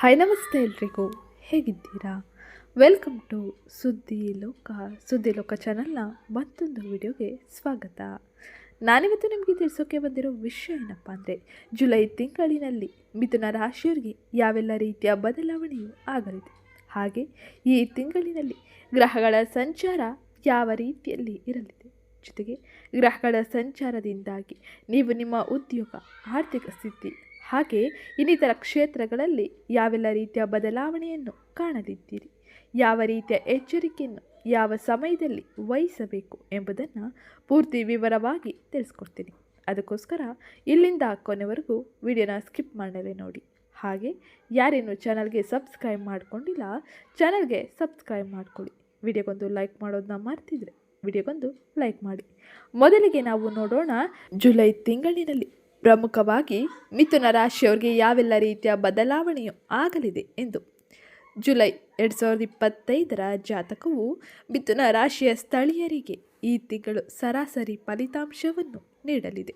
Hi ನಮಸ್ತೆ ಎಲ್ರಿಗೂ. ಹೇಗಿದ್ದೀರಾ? ವೆಲ್ಕಮ್ ಟು ಸುದ್ದಿ ಲೋಕ ಸುದ್ದಿ ಲೋಕ ಚಾನಲ್ನ ಮತ್ತೊಂದು ವಿಡಿಯೋಗೆ ಸ್ವಾಗತ. ನಾನಿವತ್ತು ನಿಮಗೆ ತಿಳಿಸೋಕೆ ಬಂದಿರೋ ವಿಷಯ ಏನಪ್ಪ ಅಂದರೆ, ಜುಲೈ ತಿಂಗಳಿನಲ್ಲಿ ಮಿಥುನ ರಾಶಿಯವರಿಗೆ ಯಾವೆಲ್ಲ ರೀತಿಯ ಬದಲಾವಣೆಯೂ ಆಗಲಿದೆ? ಹಾಗೆ ಈ ತಿಂಗಳಿನಲ್ಲಿ ಗ್ರಹಗಳ ಸಂಚಾರ ಯಾವ ರೀತಿಯಲ್ಲಿ ಇರಲಿದೆ? ಜೊತೆಗೆ ಗ್ರಹಗಳ ಸಂಚಾರದಿಂದಾಗಿ ನೀವು ನಿಮ್ಮ ಉದ್ಯೋಗ, ಆರ್ಥಿಕ ಸ್ಥಿತಿ ಹಾಗೆ ಇನ್ನಿತರ ಕ್ಷೇತ್ರಗಳಲ್ಲಿ ಯಾವೆಲ್ಲ ರೀತಿಯ ಬದಲಾವಣೆಯನ್ನು ಕಾಣಲಿದ್ದೀರಿ? ಯಾವ ರೀತಿಯ ಎಚ್ಚರಿಕೆಯನ್ನು ಯಾವ ಸಮಯದಲ್ಲಿ ವಹಿಸಬೇಕು ಎಂಬುದನ್ನು ಪೂರ್ತಿ ವಿವರವಾಗಿ ತಿಳಿಸ್ಕೊಡ್ತೀನಿ. ಅದಕ್ಕೋಸ್ಕರ ಇಲ್ಲಿಂದ ಕೊನೆವರೆಗೂ ವಿಡಿಯೋನ ಸ್ಕಿಪ್ ಮಾಡಲೇ ನೋಡಿ. ಹಾಗೆ ಯಾರೇನು ಚಾನಲ್ಗೆ ಸಬ್ಸ್ಕ್ರೈಬ್ ಮಾಡಿಕೊಂಡಿಲ್ಲ, ಚಾನಲ್ಗೆ ಸಬ್ಸ್ಕ್ರೈಬ್ ಮಾಡ್ಕೊಳ್ಳಿ. ವಿಡಿಯೋಗೊಂದು ಲೈಕ್ ಮಾಡೋದನ್ನ ಮರ್ತಿದ್ರೆ ವಿಡಿಯೋಗೊಂದು ಲೈಕ್ ಮಾಡಿ. ಮೊದಲಿಗೆ ನಾವು ನೋಡೋಣ ಜುಲೈ ತಿಂಗಳಿನಲ್ಲಿ ಪ್ರಮುಖವಾಗಿ ಮಿಥುನ ರಾಶಿಯವರಿಗೆ ಯಾವೆಲ್ಲ ರೀತಿಯ ಬದಲಾವಣೆಯು ಆಗಲಿದೆ ಎಂದು. ಜುಲೈ ಎರಡು ಸಾವಿರದ ಇಪ್ಪತ್ತೈದರ ಜಾತಕವು ಮಿಥುನ ರಾಶಿಯ ಸ್ಥಳೀಯರಿಗೆ ಈ ತಿಂಗಳು ಸರಾಸರಿ ಫಲಿತಾಂಶವನ್ನು ನೀಡಲಿದೆ.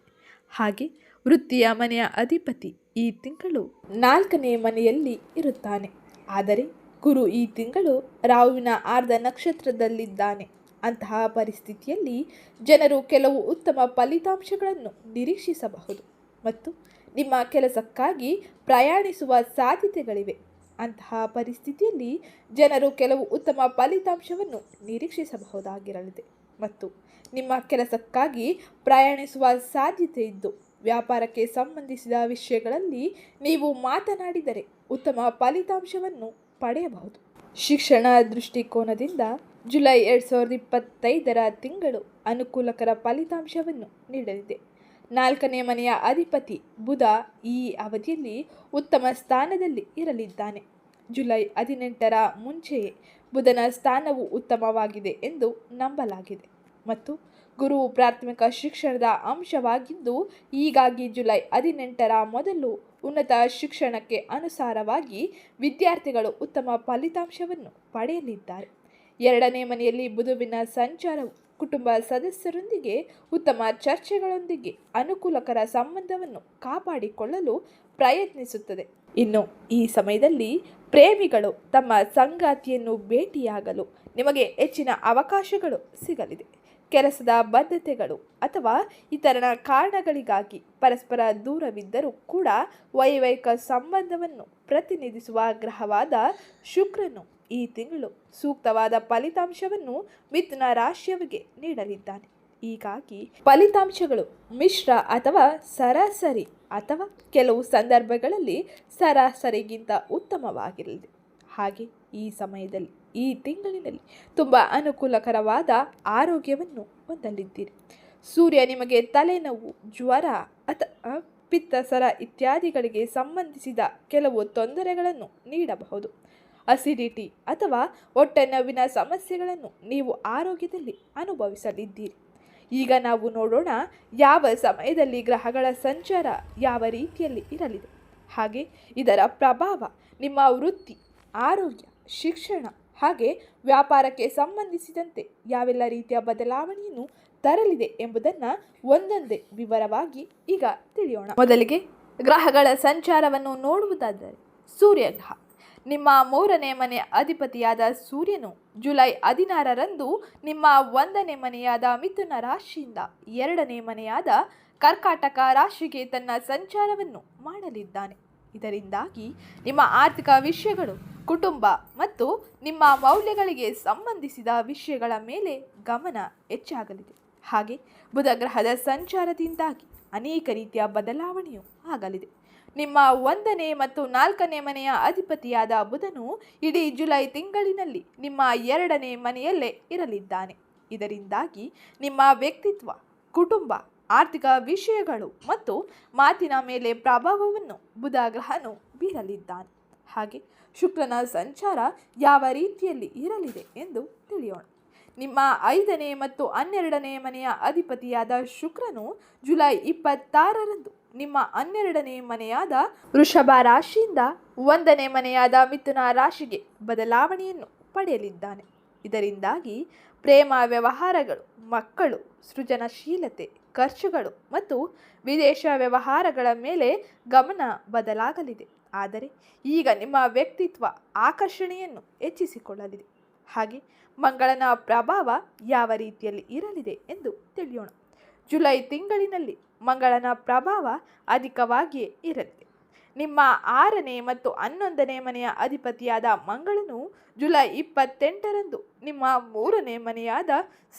ಹಾಗೆ ವೃತ್ತಿಯ ಮನೆಯ ಅಧಿಪತಿ ಈ ತಿಂಗಳು ನಾಲ್ಕನೇ ಮನೆಯಲ್ಲಿ ಇರುತ್ತಾನೆ. ಆದರೆ ಗುರು ಈ ತಿಂಗಳು ರಾಹುವಿನ ಆರ್ಧ ನಕ್ಷತ್ರದಲ್ಲಿದ್ದಾನೆ. ಅಂತಹ ಪರಿಸ್ಥಿತಿಯಲ್ಲಿ ಜನರು ಕೆಲವು ಉತ್ತಮ ಫಲಿತಾಂಶಗಳನ್ನು ನಿರೀಕ್ಷಿಸಬಹುದು ಮತ್ತು ನಿಮ್ಮ ಕೆಲಸಕ್ಕಾಗಿ ಪ್ರಯಾಣಿಸುವ ಸಾಧ್ಯತೆಗಳಿವೆ. ಅಂತಹ ಪರಿಸ್ಥಿತಿಯಲ್ಲಿ ಜನರು ಕೆಲವು ಉತ್ತಮ ಫಲಿತಾಂಶವನ್ನು ನಿರೀಕ್ಷಿಸಬಹುದಾಗಿರಲಿದೆ ಮತ್ತು ನಿಮ್ಮ ಕೆಲಸಕ್ಕಾಗಿ ಪ್ರಯಾಣಿಸುವ ಸಾಧ್ಯತೆ ಇದ್ದು, ವ್ಯಾಪಾರಕ್ಕೆ ಸಂಬಂಧಿಸಿದ ವಿಷಯಗಳಲ್ಲಿ ನೀವು ಮಾತನಾಡಿದರೆ ಉತ್ತಮ ಫಲಿತಾಂಶವನ್ನು ಪಡೆಯಬಹುದು. ಶಿಕ್ಷಣ ದೃಷ್ಟಿಕೋನದಿಂದ ಜುಲೈ ಎರಡು ಸಾವಿರದ ಇಪ್ಪತ್ತೈದರ ತಿಂಗಳು ಅನುಕೂಲಕರ ಫಲಿತಾಂಶವನ್ನು ನೀಡಲಿದೆ. ನಾಲ್ಕನೇ ಮನೆಯ ಅಧಿಪತಿ ಬುಧ ಈ ಅವಧಿಯಲ್ಲಿ ಉತ್ತಮ ಸ್ಥಾನದಲ್ಲಿ ಇರಲಿದ್ದಾನೆ. ಜುಲೈ ಹದಿನೆಂಟರ ಮುಂಚೆಯೇ ಬುಧನ ಸ್ಥಾನವು ಉತ್ತಮವಾಗಿದೆ ಎಂದು ನಂಬಲಾಗಿದೆ. ಮತ್ತು ಗುರು ಪ್ರಾಥಮಿಕ ಶಿಕ್ಷಣದ ಅಂಶವಾಗಿದ್ದು, ಹೀಗಾಗಿ ಜುಲೈ ಹದಿನೆಂಟರ ಮೊದಲು ಉನ್ನತ ಶಿಕ್ಷಣಕ್ಕೆ ಅನುಸಾರವಾಗಿ ವಿದ್ಯಾರ್ಥಿಗಳು ಉತ್ತಮ ಫಲಿತಾಂಶವನ್ನು ಪಡೆಯಲಿದ್ದಾರೆ. ಎರಡನೇ ಮನೆಯಲ್ಲಿ ಬುಧುವಿನ ಸಂಚಾರವು ಕುಟುಂಬ ಸದಸ್ಯರೊಂದಿಗೆ ಉತ್ತಮ ಚರ್ಚೆಗಳೊಂದಿಗೆ ಅನುಕೂಲಕರ ಸಂಬಂಧವನ್ನು ಕಾಪಾಡಿಕೊಳ್ಳಲು ಪ್ರಯತ್ನಿಸುತ್ತದೆ. ಇನ್ನು ಈ ಸಮಯದಲ್ಲಿ ಪ್ರೇಮಿಗಳು ತಮ್ಮ ಸಂಗಾತಿಯನ್ನು ಭೇಟಿಯಾಗಲು ನಿಮಗೆ ಹೆಚ್ಚಿನ ಅವಕಾಶಗಳು ಸಿಗಲಿದೆ. ಕೆಲಸದ ಬದ್ಧತೆಗಳು ಅಥವಾ ಇತರ ಕಾರಣಗಳಿಗಾಗಿ ಪರಸ್ಪರ ದೂರವಿದ್ದರೂ ಕೂಡ ವೈವಾಹಿಕ ಸಂಬಂಧವನ್ನು ಪ್ರತಿನಿಧಿಸುವ ಗ್ರಹವಾದ ಶುಕ್ರನು ಈ ತಿಂಗಳು ಸೂಕ್ತವಾದ ಫಲಿತಾಂಶವನ್ನು ಮಿಥುನ ರಾಶಿಯವರಿಗೆ ನೀಡಲಿದ್ದಾನೆ. ಹೀಗಾಗಿ ಫಲಿತಾಂಶಗಳು ಮಿಶ್ರ ಅಥವಾ ಸರಾಸರಿ ಅಥವಾ ಕೆಲವು ಸಂದರ್ಭಗಳಲ್ಲಿ ಸರಾಸರಿಗಿಂತ ಉತ್ತಮವಾಗಿರಲಿದೆ. ಹಾಗೆ ಈ ಸಮಯದಲ್ಲಿ, ಈ ತಿಂಗಳಿನಲ್ಲಿ ತುಂಬ ಅನುಕೂಲಕರವಾದ ಆರೋಗ್ಯವನ್ನು ಹೊಂದಲಿದ್ದೀರಿ. ಸೂರ್ಯ ನಿಮಗೆ ತಲೆನೋವು, ಜ್ವರ ಅಥವಾ ಪಿತ್ತಸರ ಇತ್ಯಾದಿಗಳಿಗೆ ಸಂಬಂಧಿಸಿದ ಕೆಲವು ತೊಂದರೆಗಳನ್ನು ನೀಡಬಹುದು. ಅಸಿಡಿಟಿ ಅಥವಾ ಹೊಟ್ಟೆ ನೋವಿನ ಸಮಸ್ಯೆಗಳನ್ನು ನೀವು ಆರೋಗ್ಯದಲ್ಲಿ ಅನುಭವಿಸಲಿದ್ದೀರಿ. ಈಗ ನಾವು ನೋಡೋಣ ಯಾವ ಸಮಯದಲ್ಲಿ ಗ್ರಹಗಳ ಸಂಚಾರ ಯಾವ ರೀತಿಯಲ್ಲಿ ಇರಲಿದೆ. ಹಾಗೆ ಇದರ ಪ್ರಭಾವ, ನಿಮ್ಮ ವೃತ್ತಿ, ಆರೋಗ್ಯ, ಶಿಕ್ಷಣ ಹಾಗೆ ವ್ಯಾಪಾರಕ್ಕೆ ಸಂಬಂಧಿಸಿದಂತೆ ಯಾವೆಲ್ಲ ರೀತಿಯ ಬದಲಾವಣೆಯನ್ನು ತರಲಿದೆ ಎಂಬುದನ್ನು ಒಂದೊಂದೇ ವಿವರವಾಗಿ ಈಗ ತಿಳಿಯೋಣ. ಮೊದಲಿಗೆ ಗ್ರಹಗಳ ಸಂಚಾರವನ್ನು ನೋಡುವುದಾದರೆ ಸೂರ್ಯಗ್ರಹ ನಿಮ್ಮ ಮೂರನೇ ಮನೆ ಅಧಿಪತಿಯಾದ ಸೂರ್ಯನು ಜುಲೈ ಹದಿನಾರರಂದು ನಿಮ್ಮ ಒಂದನೇ ಮನೆಯಾದ ಮಿಥುನ ರಾಶಿಯಿಂದ ಎರಡನೇ ಮನೆಯಾದ ಕರ್ಕಾಟಕ ರಾಶಿಗೆ ತನ್ನ ಸಂಚಾರವನ್ನು ಮಾಡಲಿದ್ದಾನೆ. ಇದರಿಂದಾಗಿ ನಿಮ್ಮ ಆರ್ಥಿಕ ವಿಷಯಗಳು, ಕುಟುಂಬ ಮತ್ತು ನಿಮ್ಮ ಮೌಲ್ಯಗಳಿಗೆ ಸಂಬಂಧಿಸಿದ ವಿಷಯಗಳ ಮೇಲೆ ಗಮನ ಹೆಚ್ಚಾಗಲಿದೆ. ಹಾಗೆ ಬುಧ ಗ್ರಹದ ಸಂಚಾರದಿಂದಾಗಿ ಅನೇಕ ರೀತಿಯ ಬದಲಾವಣೆಯು ಆಗಲಿದೆ. ನಿಮ್ಮ ಒಂದನೇ ಮತ್ತು ನಾಲ್ಕನೇ ಮನೆಯ ಅಧಿಪತಿಯಾದ ಬುಧನು ಇಡೀ ಜುಲೈ ತಿಂಗಳಿನಲ್ಲಿ ನಿಮ್ಮ ಎರಡನೇ ಮನೆಯಲ್ಲೇ ಇರಲಿದ್ದಾನೆ. ಇದರಿಂದಾಗಿ ನಿಮ್ಮ ವ್ಯಕ್ತಿತ್ವ, ಕುಟುಂಬ, ಆರ್ಥಿಕ ವಿಷಯಗಳು ಮತ್ತು ಮಾತಿನ ಮೇಲೆ ಪ್ರಭಾವವನ್ನು ಬುಧ ಗ್ರಹನು ಬೀರಲಿದ್ದಾನೆ. ಹಾಗೆ ಶುಕ್ರನ ಸಂಚಾರ ಯಾವ ರೀತಿಯಲ್ಲಿ ಇರಲಿದೆ ಎಂದು ತಿಳಿಯೋಣ. ನಿಮ್ಮ ಐದನೇ ಮತ್ತು ಹನ್ನೆರಡನೇ ಮನೆಯ ಅಧಿಪತಿಯಾದ ಶುಕ್ರನು ಜುಲೈ ಇಪ್ಪತ್ತಾರರಂದು ನಿಮ್ಮ ಹನ್ನೆರಡನೇ ಮನೆಯಾದ ವೃಷಭ ರಾಶಿಯಿಂದ ಒಂದನೇ ಮನೆಯಾದ ಮಿಥುನ ರಾಶಿಗೆ ಬದಲಾವಣೆಯನ್ನು ಪಡೆಯಲಿದ್ದಾನೆ. ಇದರಿಂದಾಗಿ ಪ್ರೇಮ ವ್ಯವಹಾರಗಳು, ಮಕ್ಕಳು, ಸೃಜನಶೀಲತೆ, ಖರ್ಚುಗಳು ಮತ್ತು ವಿದೇಶ ವ್ಯವಹಾರಗಳ ಮೇಲೆ ಗಮನ ಬದಲಾಗಲಿದೆ. ಆದರೆ ಈಗ ನಿಮ್ಮ ವ್ಯಕ್ತಿತ್ವ ಆಕರ್ಷಣೆಯನ್ನು ಹೆಚ್ಚಿಸಿಕೊಳ್ಳಲಿದೆ. ಹಾಗೆ ಮಂಗಳನ ಪ್ರಭಾವ ಯಾವ ರೀತಿಯಲ್ಲಿ ಇರಲಿದೆ ಎಂದು ತಿಳಿಯೋಣ. ಜುಲೈ ತಿಂಗಳಿನಲ್ಲಿ ಮಂಗಳನ ಪ್ರಭಾವ ಅಧಿಕವಾಗಿಯೇ ಇರಲಿದೆ ನಿಮ್ಮ ಆರನೇ ಮತ್ತು ಹನ್ನೊಂದನೇ ಮನೆಯ ಅಧಿಪತಿಯಾದ ಮಂಗಳನು ಜುಲೈ ಇಪ್ಪತ್ತೆಂಟರಂದು ನಿಮ್ಮ ಮೂರನೇ ಮನೆಯಾದ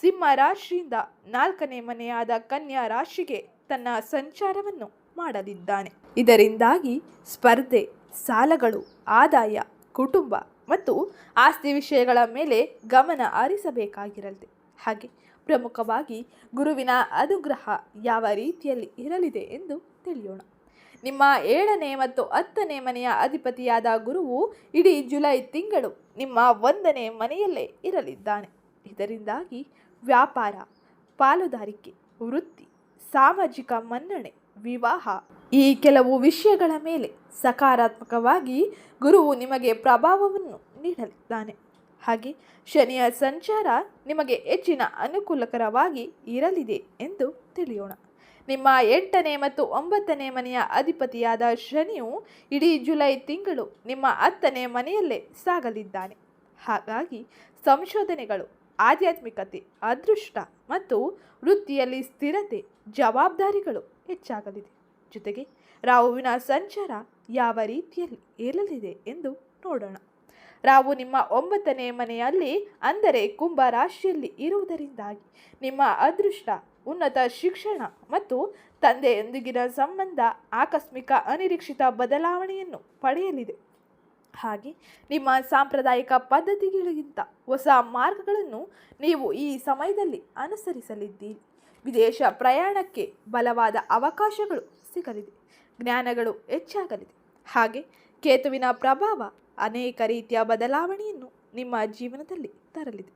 ಸಿಂಹ ರಾಶಿಯಿಂದ ನಾಲ್ಕನೇ ಮನೆಯಾದ ಕನ್ಯಾ ರಾಶಿಗೆ ತನ್ನ ಸಂಚಾರವನ್ನು ಮಾಡಲಿದ್ದಾನೆ ಇದರಿಂದಾಗಿ ಸ್ಪರ್ಧೆ, ಸಾಲಗಳು, ಆದಾಯ, ಕುಟುಂಬ ಮತ್ತು ಆಸ್ತಿ ವಿಷಯಗಳ ಮೇಲೆ ಗಮನ ಹರಿಸಬೇಕಾಗಿರಲಿದೆ ಹಾಗೆ ಪ್ರಮುಖವಾಗಿ ಗುರುವಿನ ಅನುಗ್ರಹ ಯಾವ ರೀತಿಯಲ್ಲಿ ಇರಲಿದೆ ಎಂದು ತಿಳಿಯೋಣ. ನಿಮ್ಮ ಏಳನೇ ಮತ್ತು ಹತ್ತನೇ ಮನೆಯ ಅಧಿಪತಿಯಾದ ಗುರುವು ಇಡೀ ಜುಲೈ ತಿಂಗಳು ನಿಮ್ಮ ಒಂದನೇ ಮನೆಯಲ್ಲೇ ಇರಲಿದ್ದಾನೆ. ಇದರಿಂದಾಗಿ ವ್ಯಾಪಾರ, ಪಾಲುದಾರಿಕೆ, ವೃತ್ತಿ, ಸಾಮಾಜಿಕ ಮನ್ನಣೆ, ವಿವಾಹ ಈ ಕೆಲವು ವಿಷಯಗಳ ಮೇಲೆ ಸಕಾರಾತ್ಮಕವಾಗಿ ಗುರುವು ನಿಮಗೆ ಪ್ರಭಾವವನ್ನು ನೀಡಲಿದ್ದಾನೆ. ಹಾಗೆ ಶನಿಯ ಸಂಚಾರ ನಿಮಗೆ ಹೆಚ್ಚಿನ ಅನುಕೂಲಕರವಾಗಿ ಇರಲಿದೆ ಎಂದು ತಿಳಿಯೋಣ. ನಿಮ್ಮ ಎಂಟನೇ ಮತ್ತು ಒಂಬತ್ತನೇ ಮನೆಯ ಅಧಿಪತಿಯಾದ ಶನಿಯು ಇಡೀ ಜುಲೈ ತಿಂಗಳು ನಿಮ್ಮ ಹತ್ತನೇ ಮನೆಯಲ್ಲೇ ಸಾಗಲಿದ್ದಾನೆ. ಹಾಗಾಗಿ ಸಂಶೋಧನೆಗಳು, ಆಧ್ಯಾತ್ಮಿಕತೆ, ಅದೃಷ್ಟ ಮತ್ತು ವೃತ್ತಿಯಲ್ಲಿ ಸ್ಥಿರತೆ, ಜವಾಬ್ದಾರಿಗಳು ಹೆಚ್ಚಾಗಲಿದೆ. ಜೊತೆಗೆ ರಾಹುವಿನ ಸಂಚಾರ ಯಾವ ರೀತಿಯಲ್ಲಿ ಇರಲಿದೆ ಎಂದು ನೋಡೋಣ. ರಾವು ನಿಮ್ಮ ಒಂಬತ್ತನೇ ಮನೆಯಲ್ಲಿ, ಅಂದರೆ ಕುಂಭ ರಾಶಿಯಲ್ಲಿ ಇರುವುದರಿಂದಾಗಿ. ನಿಮ್ಮ ಅದೃಷ್ಟ, ಉನ್ನತ ಶಿಕ್ಷಣ ಮತ್ತು ತಂದೆಯೊಂದಿಗಿನ ಸಂಬಂಧ ಆಕಸ್ಮಿಕ ಅನಿರೀಕ್ಷಿತ ಬದಲಾವಣೆಯನ್ನು ಪಡೆಯಲಿದೆ. ಹಾಗೆ ನಿಮ್ಮ ಸಾಂಪ್ರದಾಯಿಕ ಪದ್ಧತಿಗಳಿಗಿಂತ ಹೊಸ ಮಾರ್ಗಗಳನ್ನು ನೀವು ಈ ಸಮಯದಲ್ಲಿ ಅನುಸರಿಸಲಿದ್ದೀರಿ. ವಿದೇಶ ಪ್ರಯಾಣಕ್ಕೆ ಬಲವಾದ ಅವಕಾಶಗಳು ಸಿಗಲಿದೆ. ಜ್ಞಾನಗಳು ಹೆಚ್ಚಾಗಲಿದೆ. ಹಾಗೆ ಕೇತುವಿನ ಪ್ರಭಾವ ಅನೇಕ ರೀತಿಯ ಬದಲಾವಣೆಯನ್ನು ನಿಮ್ಮ ಜೀವನದಲ್ಲಿ ತರಲಿದೆ.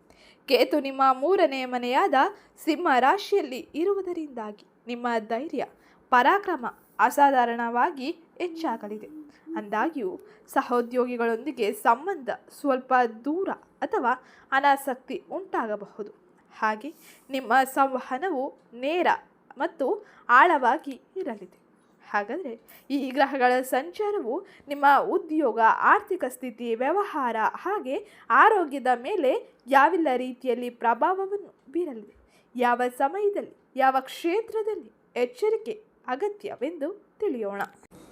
ಕೇತು ನಿಮ್ಮ ಮೂರನೇ ಮನೆಯಾದ ಸಿಂಹ ರಾಶಿಯಲ್ಲಿ ಇರುವುದರಿಂದಾಗಿ ನಿಮ್ಮ ಧೈರ್ಯ ಪರಾಕ್ರಮ ಅಸಾಧಾರಣವಾಗಿ ಹೆಚ್ಚಾಗಲಿದೆ. ಅಂದಾಗ್ಯೂ, ಸಹೋದ್ಯೋಗಿಗಳೊಂದಿಗೆ ಸಂಬಂಧ ಸ್ವಲ್ಪ ದೂರ ಅಥವಾ ಅನಾಸಕ್ತಿ ಉಂಟಾಗಬಹುದು. ಹಾಗೆ ನಿಮ್ಮ ಸಂವಹನವು ನೇರ ಮತ್ತು ಆಳವಾಗಿ ಇರಲಿದೆ. ಹಾಗಾದರೆ ಈ ಗ್ರಹಗಳ ಸಂಚಾರವು ನಿಮ್ಮ ಉದ್ಯೋಗ, ಆರ್ಥಿಕ ಸ್ಥಿತಿ, ವ್ಯವಹಾರ ಹಾಗೆ ಆರೋಗ್ಯದ ಮೇಲೆ ಯಾವೆಲ್ಲ ರೀತಿಯಲ್ಲಿ ಪ್ರಭಾವವನ್ನು ಬೀರಲಿದೆ. ಯಾವ ಸಮಯದಲ್ಲಿ, ಯಾವ ಕ್ಷೇತ್ರದಲ್ಲಿ ಎಚ್ಚರಿಕೆ ಅಗತ್ಯವೆಂದು ತಿಳಿಯೋಣ.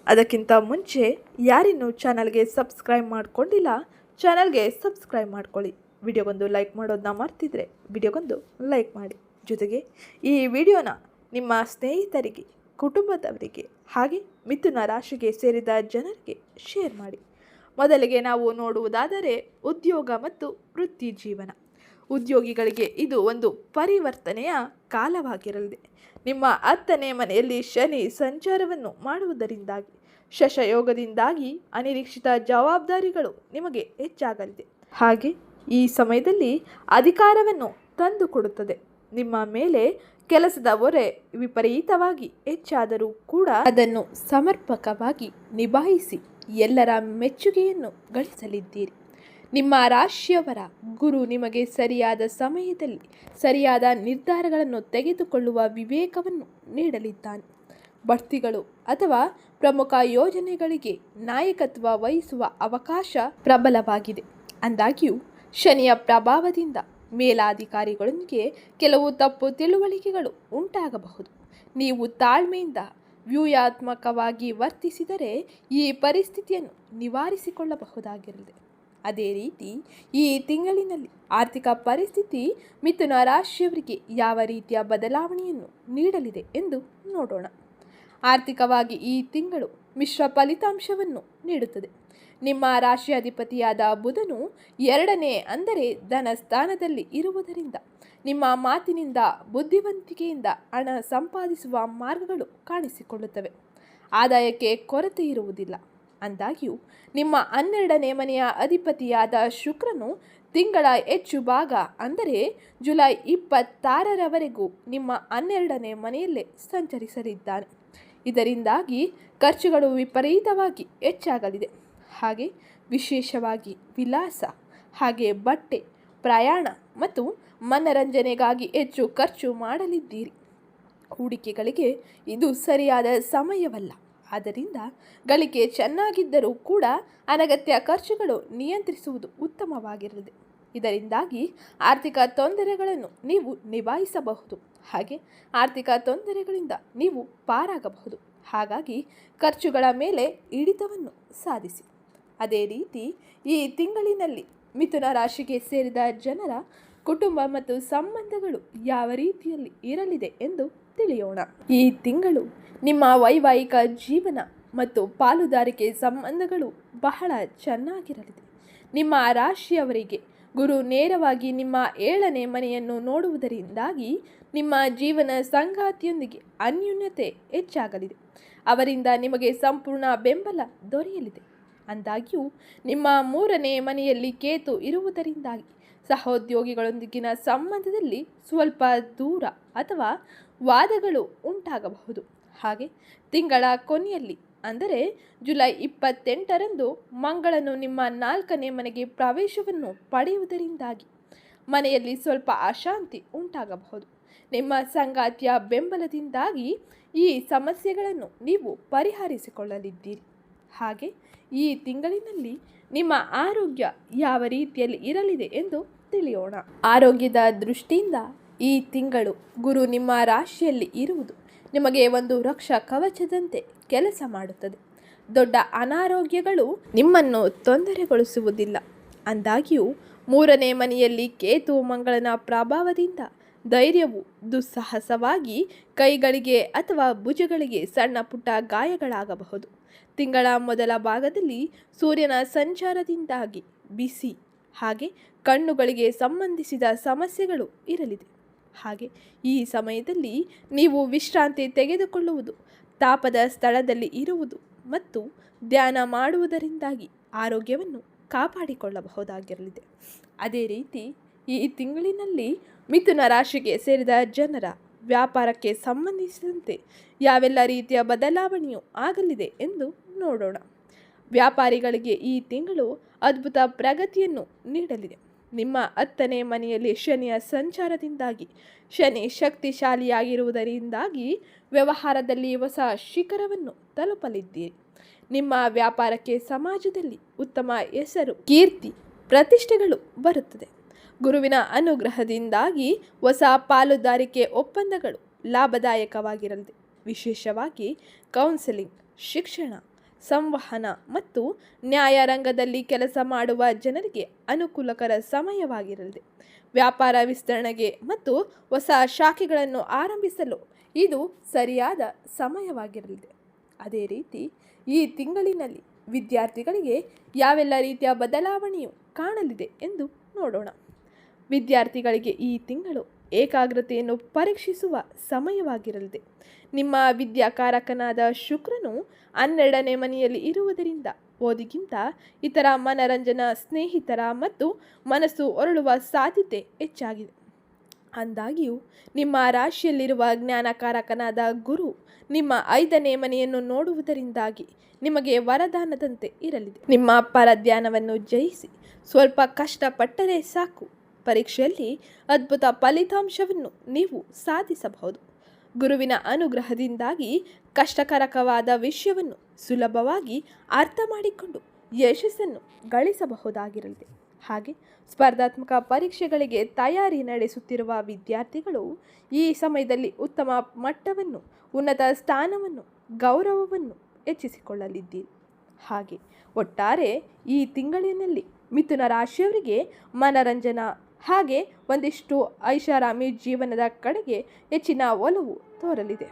ಅದಕ್ಕಿಂತ ಮುಂಚೆ ಯಾರಿನ್ನೂ ಚಾನಲ್ಗೆ ಸಬ್ಸ್ಕ್ರೈಬ್ ಮಾಡಿಕೊಂಡಿಲ್ಲ, ಚಾನಲ್ಗೆ ಸಬ್ಸ್ಕ್ರೈಬ್ ಮಾಡ್ಕೊಳ್ಳಿ. ವಿಡಿಯೋಗೊಂದು ಲೈಕ್ ಮಾಡೋದನ್ನ ಮರ್ತಿದ್ರೆ ವಿಡಿಯೋಗೊಂದು ಲೈಕ್ ಮಾಡಿ. ಜೊತೆಗೆ ಈ ವಿಡಿಯೋನ ನಿಮ್ಮ ಸ್ನೇಹಿತರಿಗೆ ಕುಟುಂಬದವರಿಗೆ ಹಾಗೆ ಮಿಥುನ ರಾಶಿಗೆ ಸೇರಿದ ಜನರಿಗೆ ಶೇರ್ ಮಾಡಿ. ಮೊದಲಿಗೆ ನಾವು ನೋಡುವುದಾದರೆ ಉದ್ಯೋಗ ಮತ್ತು ವೃತ್ತಿ ಜೀವನ. ಉದ್ಯೋಗಿಗಳಿಗೆ ಇದು ಒಂದು ಪರಿವರ್ತನೆಯ ಕಾಲವಾಗಿರಲಿದೆ. ನಿಮ್ಮ ಹತ್ತನೇ ಮನೆಯಲ್ಲಿ ಶನಿ ಸಂಚಾರವನ್ನು ಮಾಡುವುದರಿಂದಾಗಿ, ಶಶಯೋಗದಿಂದಾಗಿ ಅನಿರೀಕ್ಷಿತ ಜವಾಬ್ದಾರಿಗಳು ನಿಮಗೆ ಹೆಚ್ಚಾಗಲಿದೆ. ಹಾಗೆ ಈ ಸಮಯದಲ್ಲಿ ಅಧಿಕಾರವನ್ನು ತಂದುಕೊಡುತ್ತದೆ. ನಿಮ್ಮ ಮೇಲೆ ಕೆಲಸದ ಹೊರೆ ವಿಪರೀತವಾಗಿ ಹೆಚ್ಚಾದರೂ ಕೂಡ ಅದನ್ನು ಸಮರ್ಪಕವಾಗಿ ನಿಭಾಯಿಸಿ ಎಲ್ಲರ ಮೆಚ್ಚುಗೆಯನ್ನು ಗಳಿಸಲಿದ್ದೀರಿ. ನಿಮ್ಮ ರಾಶಿಯವರ ಗುರು ನಿಮಗೆ ಸರಿಯಾದ ಸಮಯದಲ್ಲಿ ಸರಿಯಾದ ನಿರ್ಧಾರಗಳನ್ನು ತೆಗೆದುಕೊಳ್ಳುವ ವಿವೇಕವನ್ನು ನೀಡಲಿದ್ದಾನೆ. ಬಡ್ತಿಗಳು ಅಥವಾ ಪ್ರಮುಖ ಯೋಜನೆಗಳಿಗೆ ನಾಯಕತ್ವ ವಹಿಸುವ ಅವಕಾಶ ಪ್ರಬಲವಾಗಿದೆ. ಅಂದಾಗ್ಯೂ, ಶನಿಯ ಪ್ರಭಾವದಿಂದ ಮೇಲಾಧಿಕಾರಿಗಳೊಂದಿಗೆ ಕೆಲವು ತಪ್ಪು ತಿಳುವಳಿಕೆಗಳು ಉಂಟಾಗಬಹುದು. ನೀವು ತಾಳ್ಮೆಯಿಂದ ವ್ಯೂಹಾತ್ಮಕವಾಗಿ ವರ್ತಿಸಿದರೆ ಈ ಪರಿಸ್ಥಿತಿಯನ್ನು ನಿವಾರಿಸಿಕೊಳ್ಳಬಹುದಾಗಿರಲಿದೆ. ಅದೇ ರೀತಿ, ಈ ತಿಂಗಳಿನಲ್ಲಿ ಆರ್ಥಿಕ ಪರಿಸ್ಥಿತಿ ಮಿಥುನ ರಾಶಿಯವರಿಗೆ ಯಾವ ರೀತಿಯ ಬದಲಾವಣೆಯನ್ನು ನೀಡಲಿದೆ ಎಂದು ನೋಡೋಣ. ಆರ್ಥಿಕವಾಗಿ ಈ ತಿಂಗಳು ಮಿಶ್ರ ಫಲಿತಾಂಶವನ್ನು ನೀಡುತ್ತದೆ. ನಿಮ್ಮ ರಾಶಿಯಾಧಿಪತಿಯಾದ ಬುಧನು ಎರಡನೇ ಅಂದರೆ ಧನ ಸ್ಥಾನದಲ್ಲಿ ಇರುವುದರಿಂದ ನಿಮ್ಮ ಮಾತಿನಿಂದ, ಬುದ್ಧಿವಂತಿಕೆಯಿಂದ ಹಣ ಸಂಪಾದಿಸುವ ಮಾರ್ಗಗಳು ಕಾಣಿಸಿಕೊಳ್ಳುತ್ತವೆ. ಆದಾಯಕ್ಕೆ ಕೊರತೆ ಇರುವುದಿಲ್ಲ. ಅಂದಾಗ್ಯೂ, ನಿಮ್ಮ ಹನ್ನೆರಡನೇ ಮನೆಯ ಅಧಿಪತಿಯಾದ ಶುಕ್ರನು ತಿಂಗಳ ಹೆಚ್ಚು ಭಾಗ ಅಂದರೆ ಜುಲೈ ಇಪ್ಪತ್ತಾರರವರೆಗೂ ನಿಮ್ಮ ಹನ್ನೆರಡನೇ ಮನೆಯಲ್ಲೇ ಸಂಚರಿಸಲಿದ್ದಾನೆ. ಇದರಿಂದಾಗಿ ಖರ್ಚುಗಳು ವಿಪರೀತವಾಗಿ ಹೆಚ್ಚಾಗಲಿದೆ. ಹಾಗೆ ವಿಶೇಷವಾಗಿ ವಿಲಾಸ ಹಾಗೆ ಬಟ್ಟೆ, ಪ್ರಯಾಣ ಮತ್ತು ಮನರಂಜನೆಗಾಗಿ ಹೆಚ್ಚು ಖರ್ಚು ಮಾಡಲಿದ್ದೀರಿ. ಹೂಡಿಕೆಗಳಿಗೆ ಇದು ಸರಿಯಾದ ಸಮಯವಲ್ಲ. ಆದ್ದರಿಂದ ಗಳಿಕೆ ಚೆನ್ನಾಗಿದ್ದರೂ ಕೂಡ ಅನಗತ್ಯ ಖರ್ಚುಗಳು ನಿಯಂತ್ರಿಸುವುದು ಉತ್ತಮವಾಗಿರಲಿದೆ. ಇದರಿಂದಾಗಿ ಆರ್ಥಿಕ ತೊಂದರೆಗಳನ್ನು ನೀವು ನಿಭಾಯಿಸಬಹುದು. ಹಾಗೆ ಆರ್ಥಿಕ ತೊಂದರೆಗಳಿಂದ ನೀವು ಪಾರಾಗಬಹುದು. ಹಾಗಾಗಿ ಖರ್ಚುಗಳ ಮೇಲೆ ಹಿಡಿತವನ್ನು ಸಾಧಿಸಿ. ಅದೇ ರೀತಿ ಈ ತಿಂಗಳಿನಲ್ಲಿ ಮಿಥುನ ರಾಶಿಗೆ ಸೇರಿದ ಜನರ ಕುಟುಂಬ ಮತ್ತು ಸಂಬಂಧಗಳು ಯಾವ ರೀತಿಯಲ್ಲಿ ಇರಲಿದೆ ಎಂದು ತಿಳಿಯೋಣ. ಈ ತಿಂಗಳು ನಿಮ್ಮ ವೈವಾಹಿಕ ಜೀವನ ಮತ್ತು ಪಾಲುದಾರಿಕೆ ಸಂಬಂಧಗಳು ಬಹಳ ಚೆನ್ನಾಗಿರಲಿದೆ. ನಿಮ್ಮ ರಾಶಿಯವರಿಗೆ ಗುರು ನೇರವಾಗಿ ನಿಮ್ಮ ಏಳನೇ ಮನೆಯನ್ನು ನೋಡುವುದರಿಂದಾಗಿ ನಿಮ್ಮ ಜೀವನ ಸಂಗಾತಿಯೊಂದಿಗೆ ಅನ್ಯೂನ್ಯತೆ ಹೆಚ್ಚಾಗಲಿದೆ. ಅವರಿಂದ ನಿಮಗೆ ಸಂಪೂರ್ಣ ಬೆಂಬಲ ದೊರೆಯಲಿದೆ. ಅಂದಾಗ್ಯೂ, ನಿಮ್ಮ ಮೂರನೇ ಮನೆಯಲ್ಲಿ ಕೇತು ಇರುವುದರಿಂದಾಗಿ ಸಹೋದ್ಯೋಗಿಗಳೊಂದಿಗಿನ ಸಂಬಂಧದಲ್ಲಿ ಸ್ವಲ್ಪ ದೂರ ಅಥವಾ ವಾದಗಳು ಉಂಟಾಗಬಹುದು. ಹಾಗೆ ತಿಂಗಳ ಕೊನೆಯಲ್ಲಿ ಅಂದರೆ ಜುಲೈ ಇಪ್ಪತ್ತೆಂಟರಂದು ಮಂಗಳನು ನಿಮ್ಮ ನಾಲ್ಕನೇ ಮನೆಗೆ ಪ್ರವೇಶವನ್ನು ಪಡೆಯುವುದರಿಂದಾಗಿ. ಮನೆಯಲ್ಲಿ ಸ್ವಲ್ಪ ಅಶಾಂತಿ ಉಂಟಾಗಬಹುದು. ನಿಮ್ಮ ಸಂಗಾತಿಯ ಬೆಂಬಲದಿಂದಾಗಿ ಈ ಸಮಸ್ಯೆಗಳನ್ನು ನೀವು ಪರಿಹರಿಸಿಕೊಳ್ಳಲಿದ್ದೀರಿ. ಹಾಗೆ ಈ ತಿಂಗಳಿನಲ್ಲಿ ನಿಮ್ಮ ಆರೋಗ್ಯ ಯಾವ ರೀತಿಯಲ್ಲಿ ಇರಲಿದೆ ಎಂದು ತಿಳಿಯೋಣ. ಆರೋಗ್ಯದ ದೃಷ್ಟಿಯಿಂದ ಈ ತಿಂಗಳು ಗುರು ನಿಮ್ಮ ರಾಶಿಯಲ್ಲಿ ಇರುವುದು ನಿಮಗೆ ಒಂದು ರಕ್ಷಾ ಕವಚದಂತೆ ಕೆಲಸ ಮಾಡುತ್ತದೆ. ದೊಡ್ಡ ಅನಾರೋಗ್ಯಗಳು ನಿಮ್ಮನ್ನು ತೊಂದರೆಗೊಳಿಸುವುದಿಲ್ಲ. ಅಂದಾಗ್ಯೂ ಮೂರನೇ ಮನೆಯಲ್ಲಿ ಕೇತು ಮಂಗಳನ ಪ್ರಭಾವದಿಂದ ಧೈರ್ಯವು ದುಸ್ಸಾಹಸವಾಗಿ ಕೈಗಳಿಗೆ ಅಥವಾ ಭುಜಗಳಿಗೆ ಸಣ್ಣ ಪುಟ್ಟ ಗಾಯಗಳಾಗಬಹುದು. ತಿಂಗಳ ಮೊದಲ ಭಾಗದಲ್ಲಿ ಸೂರ್ಯನ ಸಂಚಾರದಿಂದಾಗಿ ಬಿಸಿ, ಹಾಗೆ ಕಣ್ಣುಗಳಿಗೆ ಸಂಬಂಧಿಸಿದ ಸಮಸ್ಯೆಗಳು ಇರಲಿದೆ. ಹಾಗೆ ಈ ಸಮಯದಲ್ಲಿ ನೀವು ವಿಶ್ರಾಂತಿ ತೆಗೆದುಕೊಳ್ಳುವುದು, ತಾಪದ ಸ್ಥಳದಲ್ಲಿ ಇರುವುದು ಮತ್ತು ಧ್ಯಾನ ಮಾಡುವುದರಿಂದಾಗಿ ಆರೋಗ್ಯವನ್ನು ಕಾಪಾಡಿಕೊಳ್ಳಬಹುದಾಗಿರಲಿದೆ. ಅದೇ ರೀತಿ ಈ ತಿಂಗಳಿನಲ್ಲಿ ಮಿಥುನ ರಾಶಿಗೆ ಸೇರಿದ ಜನರ ವ್ಯಾಪಾರಕ್ಕೆ ಸಂಬಂಧಿಸಿದಂತೆ ಯಾವೆಲ್ಲ ರೀತಿಯ ಬದಲಾವಣೆಯು ಆಗಲಿದೆ ಎಂದು ನೋಡೋಣ. ವ್ಯಾಪಾರಿಗಳಿಗೆ ಈ ತಿಂಗಳು ಅದ್ಭುತ ಪ್ರಗತಿಯನ್ನು ನೀಡಲಿದೆ. ನಿಮ್ಮ ಹತ್ತನೇ ಮನೆಯಲ್ಲಿ ಶನಿಯ ಸಂಚಾರದಿಂದಾಗಿ, ಶನಿ ಶಕ್ತಿಶಾಲಿಯಾಗಿರುವುದರಿಂದಾಗಿ ವ್ಯವಹಾರದಲ್ಲಿ ಹೊಸ ಶಿಖರವನ್ನು ತಲುಪಲಿದ್ದೀರಿ. ನಿಮ್ಮ ವ್ಯಾಪಾರಕ್ಕೆ ಸಮಾಜದಲ್ಲಿ ಉತ್ತಮ ಹೆಸರು, ಕೀರ್ತಿ, ಪ್ರತಿಷ್ಠೆಗಳು ಬರುತ್ತದೆ. ಗುರುವಿನ ಅನುಗ್ರಹದಿಂದಾಗಿ ಹೊಸ ಪಾಲುದಾರಿಕೆ ಒಪ್ಪಂದಗಳು ಲಾಭದಾಯಕವಾಗಿರಲಿದೆ. ವಿಶೇಷವಾಗಿ ಕೌನ್ಸೆಲಿಂಗ್, ಶಿಕ್ಷಣ. ಸಂವಹನ ಮತ್ತು ನ್ಯಾಯರಂಗದಲ್ಲಿ ಕೆಲಸ ಮಾಡುವ ಜನರಿಗೆ ಅನುಕೂಲಕರ ಸಮಯವಾಗಿರಲಿದೆ. ವ್ಯಾಪಾರ ವಿಸ್ತರಣೆಗೆ ಮತ್ತು ಹೊಸ ಶಾಖೆಗಳನ್ನು ಆರಂಭಿಸಲು ಇದು ಸರಿಯಾದ ಸಮಯವಾಗಿರಲಿದೆ. ಅದೇ ರೀತಿ, ಈ ತಿಂಗಳಿನಲ್ಲಿ ವಿದ್ಯಾರ್ಥಿಗಳಿಗೆ ಯಾವೆಲ್ಲ ರೀತಿಯ ಬದಲಾವಣೆಯು ಕಾಣಲಿದೆ ಎಂದು ನೋಡೋಣ. ವಿದ್ಯಾರ್ಥಿಗಳಿಗೆ ಈ ತಿಂಗಳು ಏಕಾಗ್ರತೆಯನ್ನು ಪರೀಕ್ಷಿಸುವ ಸಮಯವಾಗಿರಲಿದೆ. ನಿಮ್ಮ ವಿದ್ಯಾಕಾರಕನಾದ ಶುಕ್ರನು ಹನ್ನೆರಡನೇ ಮನೆಯಲ್ಲಿ ಇರುವುದರಿಂದ ಓದಿಗಿಂತ ಇತರ ಮನರಂಜನಾ ಸ್ನೇಹಿತರ ಮತ್ತು ಮನಸ್ಸು ಹೊರಳುವ ಸಾಧ್ಯತೆ ಹೆಚ್ಚಾಗಿದೆ. ಅಂದಾಗಿಯೂ, ನಿಮ್ಮ ರಾಶಿಯಲ್ಲಿರುವ ಜ್ಞಾನಕಾರಕನಾದ ಗುರು ನಿಮ್ಮ ಐದನೇ ಮನೆಯನ್ನು ನೋಡುವುದರಿಂದಾಗಿ ನಿಮಗೆ ವರದಾನದಂತೆ ಇರಲಿದೆ. ನಿಮ್ಮ ಪರಧ್ಯಾನವನ್ನು ಜಯಿಸಿ, ಸ್ವಲ್ಪ ಕಷ್ಟಪಟ್ಟರೆ ಸಾಕು. ಪರೀಕ್ಷೆಯಲ್ಲಿ ಅದ್ಭುತ ಫಲಿತಾಂಶವನ್ನು ನೀವು ಸಾಧಿಸಬಹುದು. ಗುರುವಿನ ಅನುಗ್ರಹದಿಂದಾಗಿ ಕಷ್ಟಕರಕವಾದ ವಿಷಯವನ್ನು ಸುಲಭವಾಗಿ ಅರ್ಥ ಮಾಡಿಕೊಂಡು ಯಶಸ್ಸನ್ನು ಗಳಿಸಬಹುದಾಗಿರಲಿದೆ ಹಾಗೆ ಸ್ಪರ್ಧಾತ್ಮಕ ಪರೀಕ್ಷೆಗಳಿಗೆ ತಯಾರಿ ನಡೆಸುತ್ತಿರುವ ವಿದ್ಯಾರ್ಥಿಗಳು ಈ ಸಮಯದಲ್ಲಿ ಉತ್ತಮ ಮಟ್ಟವನ್ನು, ಉನ್ನತ ಸ್ಥಾನವನ್ನು, ಗೌರವವನ್ನು ಹೆಚ್ಚಿಸಿಕೊಳ್ಳಲಿದ್ದೀರಿ. ಹಾಗೆ ಒಟ್ಟಾರೆ ಈ ತಿಂಗಳಿನಲ್ಲಿ ಮಿಥುನ ರಾಶಿಯವರಿಗೆ ಮನರಂಜನಾ ಹಾಗೆ ಒಂದಿಷ್ಟು ಐಷಾರಾಮಿ ಜೀವನದ ಕಡೆಗೆ ಹೆಚ್ಚಿನ ಒಲವು ತೋರಲಿದೆ.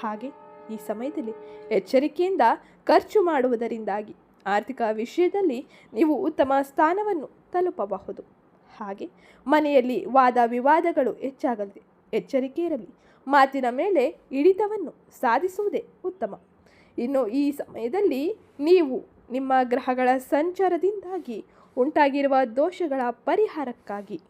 ಹಾಗೆ ಈ ಸಮಯದಲ್ಲಿ ಎಚ್ಚರಿಕೆಯಿಂದ ಖರ್ಚು ಮಾಡುವುದರಿಂದಾಗಿ ಆರ್ಥಿಕ ವಿಷಯದಲ್ಲಿ ನೀವು ಉತ್ತಮ ಸ್ಥಾನವನ್ನು ತಲುಪಬಹುದು. ಹಾಗೆ ಮನೆಯಲ್ಲಿ ವಾದ ವಿವಾದಗಳು ಹೆಚ್ಚಾಗಲಿದೆ. ಎಚ್ಚರಿಕೆ ಇರಲಿ. ಮಾತಿನ ಮೇಲೆ ಹಿಡಿತವನ್ನು ಸಾಧಿಸುವುದೇ ಉತ್ತಮ. ಇನ್ನು ಈ ಸಮಯದಲ್ಲಿ ನೀವು ನಿಮ್ಮ ಗ್ರಹಗಳ ಸಂಚಾರದಿಂದಾಗಿ ಉಂಟಾಗಿರುವ ದೋಷಗಳ ಪರಿಹಾರಕ್ಕಾಗಿ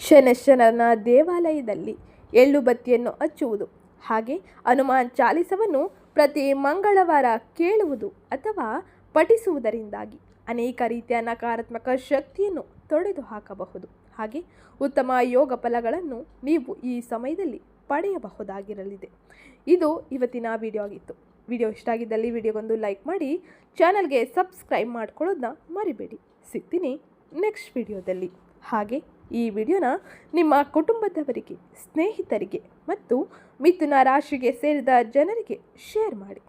ಶನಶನನ ದೇವಾಲಯದಲ್ಲಿ ಎಳ್ಳು ಬತ್ತಿಯನ್ನು ಹಚ್ಚುವುದು. ಹಾಗೆ ಹನುಮಾನ್ ಚಾಲಿಸವನ್ನು ಪ್ರತಿ ಮಂಗಳವಾರ ಕೇಳುವುದು ಅಥವಾ ಪಠಿಸುವುದರಿಂದಾಗಿ ಅನೇಕ ರೀತಿಯ ನಕಾರಾತ್ಮಕ ಶಕ್ತಿಯನ್ನು ತೊಡೆದು ಹಾಕಬಹುದು. ಹಾಗೆ ಉತ್ತಮ ಯೋಗ ಫಲಗಳನ್ನು ನೀವು ಈ ಸಮಯದಲ್ಲಿ ಪಡೆಯಬಹುದಾಗಿರಲಿದೆ. ಇದು ಇವತ್ತಿನ ವಿಡಿಯೋ ಆಗಿತ್ತು. ವಿಡಿಯೋ ಇಷ್ಟ ಆಗಿದ್ದಲ್ಲಿ ವಿಡಿಯೋಗೊಂದು ಲೈಕ್ ಮಾಡಿ ಚಾನಲ್ಗೆ ಸಬ್ಸ್ಕ್ರೈಬ್ ಮಾಡ್ಕೊಳ್ಳೋದನ್ನ ಮರಿಬೇಡಿ. ಸಿಗ್ತೀನಿ ನೆಕ್ಸ್ಟ್ ವಿಡಿಯೋದಲ್ಲಿ ಹಾಗೆ ಈ ವಿಡಿಯೋನ ನಿಮ್ಮ ಕುಟುಂಬದವರಿಗೆ ಸ್ನೇಹಿತರಿಗೆ ಮತ್ತು ಮಿಥುನ ರಾಶಿಗೆ ಸೇರಿದ ಜನರಿಗೆ ಶೇರ್ ಮಾಡಿ.